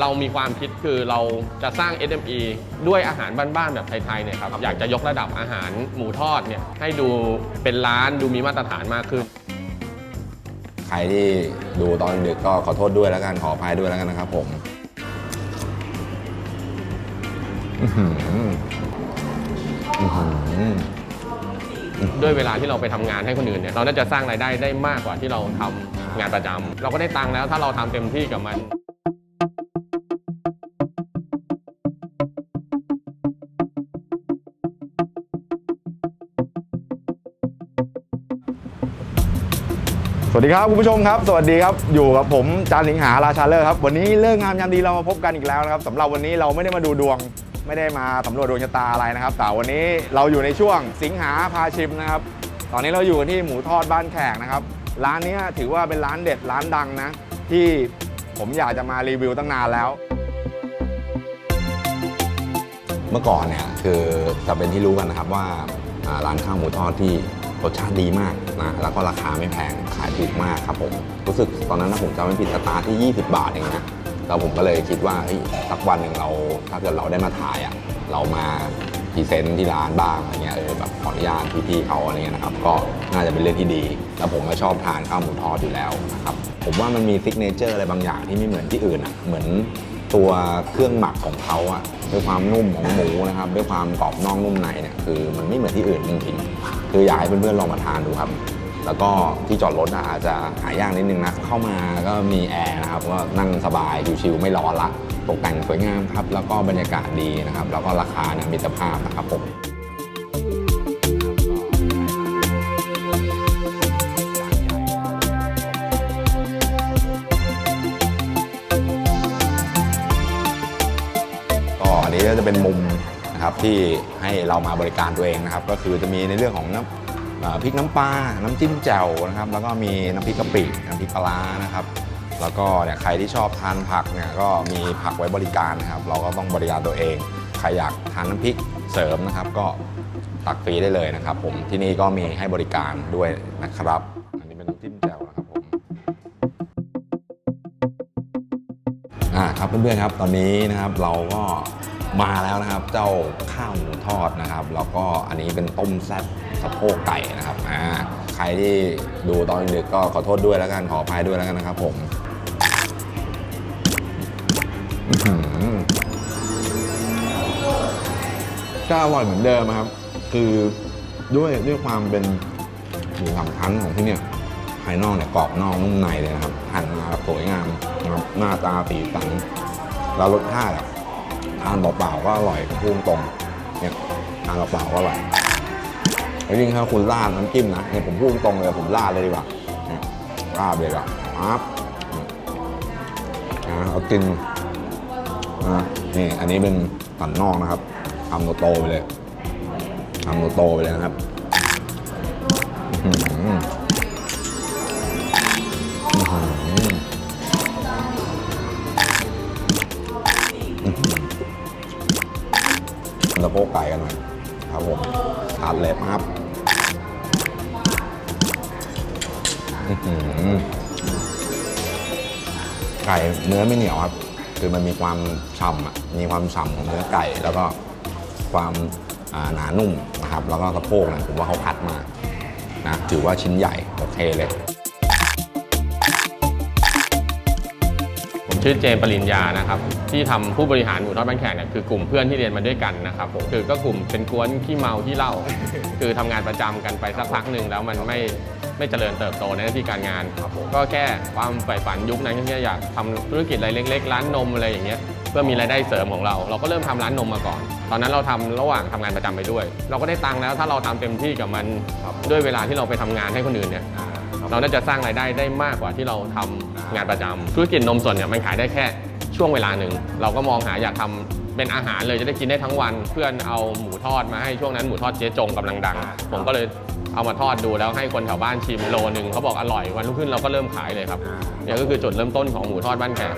เรามีความคิดคือเราจะสร้าง SME ด้วยอาหารบ้านๆแบบไทยๆเนี่ยครับอยากจะยกระดับอาหารหมูทอดเนี่ยให้ดูเป็นร้านดูมีมาตรฐานมากขึ้น ใครที่ดูตอนดึกก็ขอโทษด้วยแล้วกันขออภัยด้วยแล้วกันนะครับผมอื้อหืออื้อหือ ด้วยเวลาที่เราไปทำงานให้คนอื่นเนี่ยเราน่าจะสร้างรายได้ได้มากกว่าที่เราทำงานประจำเราก็ได้ตังค์แล้วถ้าเราทำเต็มที่กับมัน สวัสดีครับคุณผู้ชมครับ สวัสดีครับอยู่กับผมจานสิงหาราชาเลอร์ครับวันนี้เลิกงามยามดีเรามาพบกันอีกแล้วนะครับสำหรับวันนี้เราไม่ได้มาดูดวง ไม่ได้มาสำรวจดวงชะตาอะไรนะครับแต่วันนี้เราอยู่ในช่วงสิงหาพาชิมนะครับตอนนี้เราอยู่กันที่หมูทอดบ้านแขกนะครับร้านนี้ถือว่าเป็นร้านเด็ดร้านดังนะ ที่ผมอยากจะมารีวิวตั้งนานแล้ว เมื่อก่อนเนี่ยคือจะเป็นที่รู้กันนะครับว่าร้านข้าวหมูทอดที่ รสชาติดีมากนะ แล้วก็ราคาไม่แพง ขายถูกมากครับผม รู้สึกตอนนั้นนะผมจำไม่ผิดสตาร์ที่ 20 บาทเองนะแล้วผมก็เลยคิดว่าเฮ้ยสักวันหนึ่งเราถ้าเกิดเราได้มาถ่ายอะ เรามาพรีเซนต์ที่ร้านบ้างอะไรเงี้ยเออแบบขออนุญาตพี่ๆเขาอะไรเงี้ยนะครับ ก็น่าจะเป็นเรื่องที่ดี แล้วผมก็ชอบทานข้าวหมูทอดอยู่แล้วนะครับ ผมว่ามันมีซิกเนเจอร์อะไรบางอย่างที่ไม่เหมือนที่อื่นอะ เหมือน ตัวเครื่องหมักของเขาอะด้วยความนุ่มของหมูนะครับ ด้วยความกรอบนอกนุ่มในเนี่ยคือมันไม่เหมือนที่อื่นจริงๆคืออยากให้เพื่อนๆลองมาทานดูครับ แล้วก็ที่จอดรถอาจจะหายากนิดนึงนะเข้ามาก็มีแอร์นะครับก็นั่งสบายชิวๆไม่ร้อนละตกแต่งสวยงามครับ แล้วก็บรรยากาศดีนะครับ แล้วก็ราคาเนี่ยมิตรภาพนะครับผม นี้ก็จะเป็นมุมนะครับที่ให้เรามาบริการตัวเองนะครับก็คือจะมีในเรื่องของน้ำพริกน้ำปลา น้ำจิ้มแจ่วนะครับแล้วก็มีน้ำพริกกะปิน้ำพริกปลาร้านะครับแล้วก็เนี่ยใครที่ชอบทานผักเนี่ยก็มีผักไว้บริการนะครับเราก็ต้องบริการตัวเอง ใครอยากทานน้ำพริกเสริมนะครับ ก็ตักฟรีได้เลยนะครับ ผมที่นี่ก็มีให้บริการด้วยนะครับ อันนี้เป็นน้ำจิ้มแจ่วนะครับผมอ่าครับเพื่อนๆครับตอนนี้นะครับเราก็ มาแล้วนะครับ เจ้าข้าวหมูทอดนะครับ แล้วก็อันนี้เป็นต้มแซ่บสะโพกไก่นะครับอ่าใครที่ดูตอนดึกก็ขอโทษด้วยแล้วกันขออภัยด้วยแล้วกันนะครับ ผมอื้อหือก็อร่อยเหมือนเดิมครับ คือด้วยด้วยความเป็นหมูสามชั้นของที่เนี่ยภายนอกเนี่ยกรอบนอกนุ่มในเลยนะครับหั่นมาสวยงามนะครับหน้าตาสีสันแล้วรสชาติอะ ทานเปล่าๆก็อร่อยพุ่งตรงเนี่ยทานเปล่าๆก็อร่อยแล้วยิ่งถ้าคุณราดน้ำจิ้มนะเนี่ยผมพูดตรงเลยผมราดเลยดีกว่าราดเลยดีกว่าปั๊บนะเอากินนะนี่อันนี้เป็นสันนอกนะครับทำโตๆไปเลยทำโตๆไปเลยนะครับอื้อ สะโพกไก่กันหน่อยครับผมทานเลยครับไก่เนื้อไม่เหนียวครับ คือมันมีความฉ่ำอะมีความฉ่ำของเนื้อไก่ แล้วก็ความาหนานุ่มนะครับ แล้วก็สะโพกเนี่ยผมว่าเขาคัดมานะถือว่าชิ้นใหญ่โอเคเลย ชื่อเจมปริญญานะครับที่ทำผู้บริหารหมู่ทอดบ้านแขกเนี่ยคือกลุ่มเพื่อนที่เรียนมาด้วยกันนะครับผมคือก็กลุ่มเป็นกวนขี้เมาขี้เล้าคือทำงานประจำกันไปสักพักหนึ่งแล้วมันไม่ไม่เจริญเติบโตในหน้าที่การงานก็แค่ความใฝ่ฝันยุคนั้นแค่อยากทำธุรกิจอะไรเล็ก ๆ ร้านนมอะไรอย่างเงี้ยเพื่อมีรายได้เสริมของเรา เราก็เริ่มทำร้านนมมาก่อน ตอนนั้นเราทำระหว่างทำงานประจำไปด้วย เราก็ได้ตังค์แล้วถ้าเราทำเต็มที่กับมันด้วยเวลาที่เราไปทำงานให้คนอื่นเนี่ย เราน่าจะสร้างรายได้ได้มากกว่าที่เราทำงานประจำธุรกิจนมสดเนี่ยมันขายได้แค่ช่วงเวลาหนึ่ง เราก็มองหาอยากทำเป็นอาหารเลยจะได้กินได้ทั้งวัน เพื่อนเอาหมูทอดมาให้ช่วงนั้นหมูทอดเจ๊จงกำลังดัง ผมก็เลยเอามาทอดดูแล้วให้คนแถวบ้านชิมโลนึงเขาบอกอร่อยวันรุ่งขึ้นเราก็เริ่มขายเลยครับเนี่ยก็คือจุดเริ่มต้นของหมูทอดบ้านแขก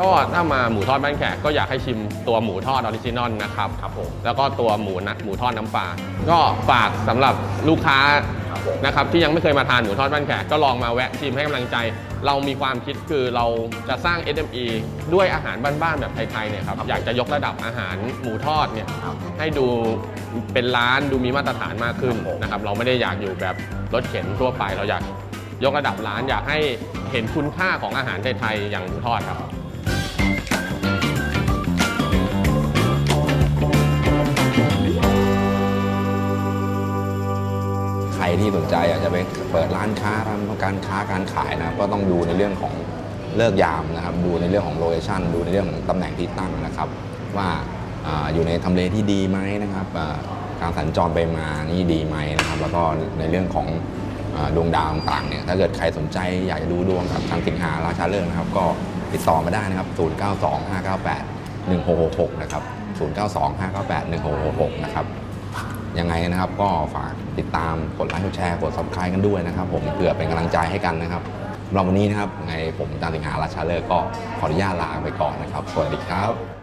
ก็ถ้ามาหมูทอดบ้านแขกก็อยากให้ชิมตัวหมูทอดออริจินอลนะครับครับผมแล้วก็ตัวหมูนะหมูทอดน้ำปลาก็ฝากสำหรับลูกค้านะครับที่ยังไม่เคยมาทานหมูทอดบ้านแขกก็ลองมาแวะชิมให้กำลังใจ เรามีความคิดคือเราจะสร้าง SME ด้วยอาหารบ้านๆแบบไทยๆเนี่ยครับอยากจะยกระดับอาหารหมูทอดเนี่ยครับให้ดูเป็นร้านดูมีมาตรฐานมากขึ้นนะครับเราไม่ได้อยากอยู่แบบรถเข็นทั่วไปเราอยากยกระดับร้านอยากให้เห็นคุณค่าของอาหารไทยๆอย่างหมูทอดครับ ที่สนใจอยากจะไปเปิดร้านค้าทำการค้าการขายนะครับก็ต้องดูในเรื่องของเลิกยามนะครับ ดูในเรื่องของโลเคชั่นดูในเรื่องของตำแหน่งที่ตั้งนะครับ ว่าออยู่ในทำเลที่ดีไหมนะครับการสัญจรไปมานี่ดีไหมนะครับ แล้วก็ในเรื่องของอดวงดาวต่างๆเนี่ยถ้าเกิดใครสนใจอยากจะดูดวงกับทางสิงหาราชาเลิกนะครับ ก็ติดต่อมาได้นะครับ 092598 1666 นะครับ 092598 1666 นะครับ ยังไงนะครับ ก็ฝากติดตามกดไลค์กดแชร์กด subscribe กันด้วยนะครับ ผมเพื่อเป็นกำลังใจให้กันนะครับเราวันนี้นะครับไงผมจางสิงหาราชาเลิกก็ขออนุญาตลาไปก่อนนะครับ สวัสดีครับ